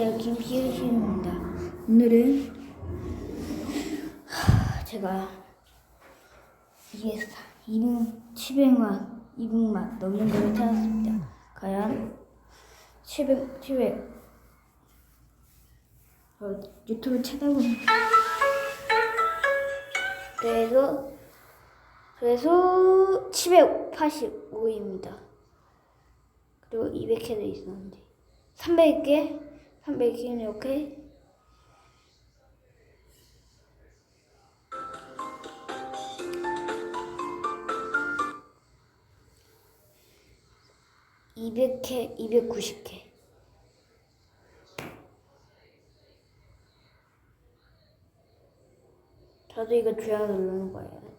안녕하세요 김시우입니다. 오늘은 하, 제가 이게 2분 700만 2분만 넘는 거를 찾았습니다. 과연 700 700 어, 유튜브 찾아보면 그래서 그래서 785입니다. 그리고 200개도 있었는데. 300개 300개는 이렇게? (200개) (290개) 저도 이거 줘야 누르는 거예요